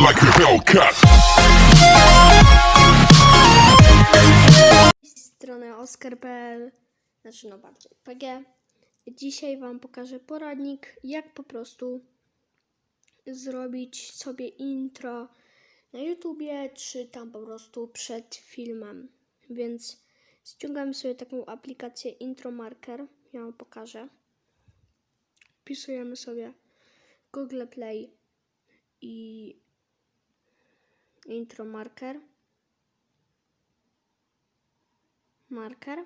like a Hellcat. Z strony Oskar.pl, znaczy no bardziej PG. Dzisiaj Wam pokażę poradnik, jak po prostu zrobić sobie intro na YouTubie, czy tam po prostu przed filmem. Więc ściągamy sobie taką aplikację Intro Marker. Ja Wam pokażę. Wpisujemy sobie Google Play i Intro Marker. marker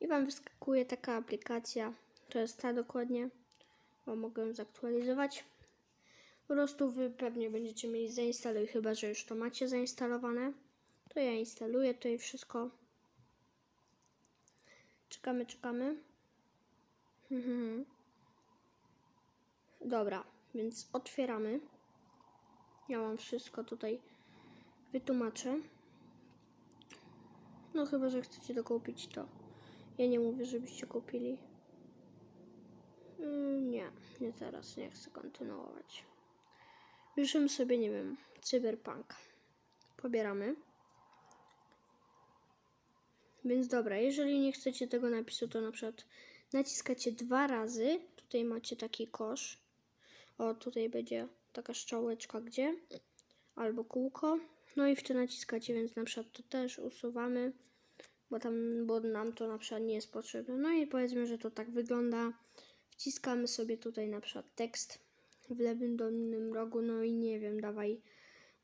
i Wam wyskakuje taka aplikacja. To jest ta dokładnie, bo mogę ją zaktualizować. Po prostu Wy pewnie będziecie mieli zainstaluj, chyba że już to macie zainstalowane. To ja instaluję tutaj wszystko. Czekamy, czekamy. Dobra, więc otwieramy. Ja Wam wszystko tutaj wytłumaczę. No chyba, że chcecie to kupić, to ja nie mówię, żebyście kupili. Mm, nie, nie teraz, nie chcę kontynuować. Bierzemy sobie, nie wiem, cyberpunk. Pobieramy. Więc dobra, jeżeli nie chcecie tego napisu, to na przykład naciskacie dwa razy. Tutaj macie taki kosz. O, tutaj będzie taka strzałeczka, gdzie? Albo kółko. No i w to naciskacie, więc na przykład to też usuwamy, bo tam, bo nam to na przykład nie jest potrzebne. No i powiedzmy, że to tak wygląda. Wciskamy sobie tutaj na przykład tekst w lewym dolnym rogu, no i nie wiem, dawaj,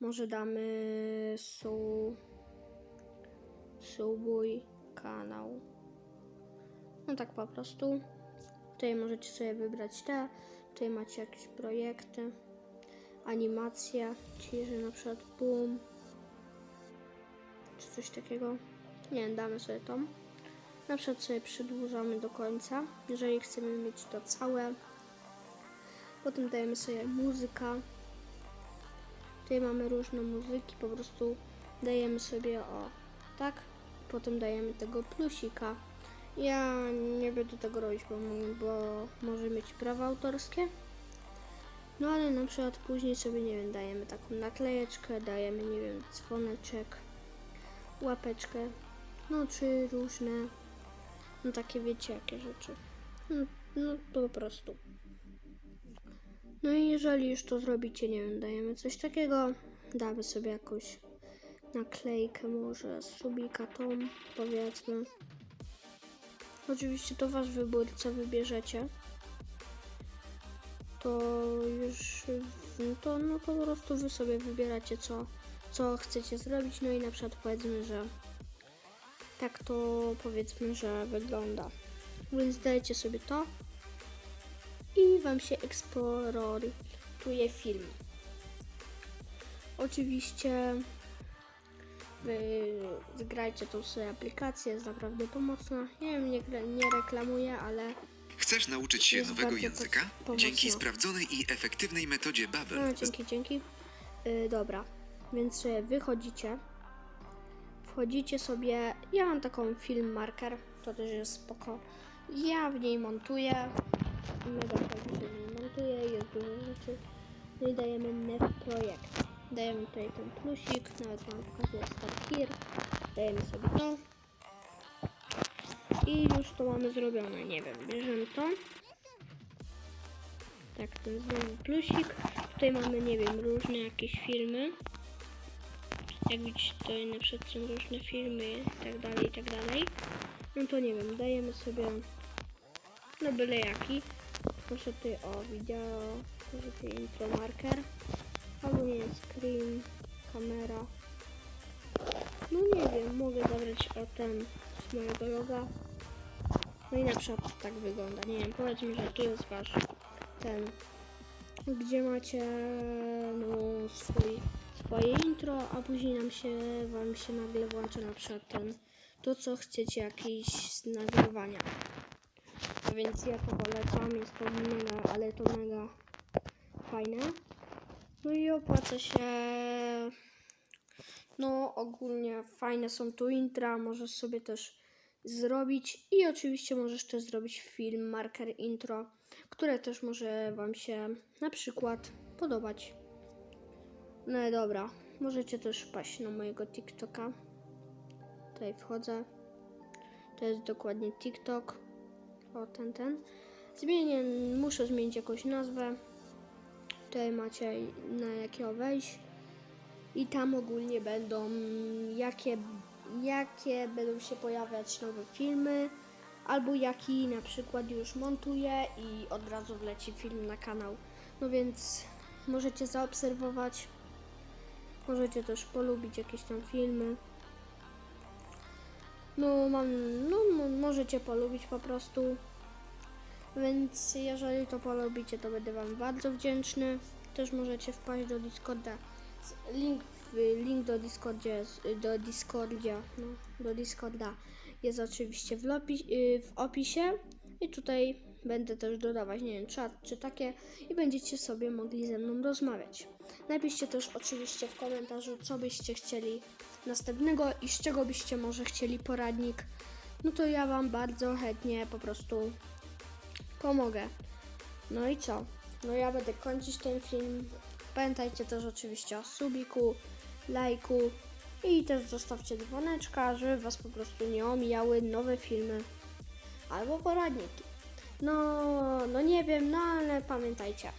może damy su, subuj kanał. No tak po prostu. Tutaj możecie sobie wybrać te, tutaj macie jakieś projekty, animacja, czyli że na przykład boom, coś takiego. Nie wiem, damy sobie tą. Na przykład sobie przedłużamy do końca, jeżeli chcemy mieć to całe. Potem dajemy sobie muzyka. Tutaj mamy różne muzyki, po prostu dajemy sobie o tak. Potem dajemy tego plusika. Ja nie będę tego robić, bo, bo może mieć prawa autorskie. No ale na przykład później sobie, nie wiem, dajemy taką naklejeczkę, dajemy, nie wiem, dzwoneczek, łapeczkę, no czy różne, no takie wiecie jakie rzeczy. No, no po prostu. No i jeżeli już to zrobicie, nie wiem, dajemy coś takiego, damy sobie jakąś naklejkę może, subika tą, powiedzmy. Oczywiście to wasz wybór, co wybierzecie to już no to, no po prostu wy sobie wybieracie co, co chcecie zrobić, no i na przykład powiedzmy, że tak to powiedzmy, że wygląda. Więc dajcie sobie to i wam się eksportuje film. Oczywiście wy zgrajcie tą sobie aplikację, jest naprawdę pomocna. Ja ją nie, nie reklamuję, ale Chcesz nauczyć się Jest nowego bardzo języka? Dzięki sprawdzonej i efektywnej metodzie No, Babbel. dzięki, dzięki. Yy, dobra, więc sobie wychodzicie. Wchodzicie sobie. Ja mam taką film marker, to też jest spoko. Ja w niej montuję. Mega fajnie w niej montuje, jest dużo rzeczy. No i dajemy next projekt. Dajemy tutaj ten plusik, nawet wam pokazuję start here. Dajemy sobie to. I już to mamy zrobione, nie wiem, bierzemy to. Tak, ten znowu plusik. Tutaj mamy, nie wiem, różne jakieś filmy. Jak widzicie, tutaj na przykład są różne filmy i tak dalej, i tak dalej. No to nie wiem, dajemy sobie no byle jaki. Proszę tutaj o wideo, może tutaj intro marker. Albo nie screen, kamera. No nie wiem, mogę zabrać o ten z mojego loga. No i na przykład tak wygląda. Nie wiem, powiedzmy, że tu jest wasz ten, gdzie macie no, swój, swoje intro, a później nam się, wam się nagle włącza na przykład ten, to co chcecie jakieś nagrywania. Więc ja to polecam, jest to mega, ale to mega fajne. No i opłaca się, no ogólnie fajne są tu intra, możesz sobie też zrobić i oczywiście możesz też zrobić film, marker intro, które też może Wam się na przykład podobać. No dobra, możecie też wpaść na mojego TikToka. Tutaj wchodzę. To jest dokładnie TikTok. O, ten, ten. Zmienię, muszę zmienić jakąś nazwę. Tutaj macie na jakiego wejść. I tam ogólnie będą jakie, jakie będą się pojawiać nowe filmy. Albo jaki na przykład już montuję i od razu wleci film na kanał. No więc możecie zaobserwować. Możecie też polubić jakieś tam filmy. No, mam, no, mo- możecie polubić po prostu. Więc jeżeli to polubicie, to będę Wam bardzo wdzięczny. Też możecie wpaść do Discorda. Link, link do, Discordzie, do Discordia, no, do Discorda jest oczywiście w, y, w opisie. I tutaj będę też dodawać, nie wiem, czat czy takie i będziecie sobie mogli ze mną rozmawiać. Napiszcie też oczywiście w komentarzu, co byście chcieli następnego i z czego byście może chcieli poradnik. No to ja Wam bardzo chętnie po prostu pomogę. No i co? No ja będę kończyć ten film. Pamiętajcie też oczywiście o subiku, lajku i też zostawcie dzwoneczka, żeby Was po prostu nie omijały nowe filmy albo poradniki. No, no nie wiem, no ale pamiętajcie,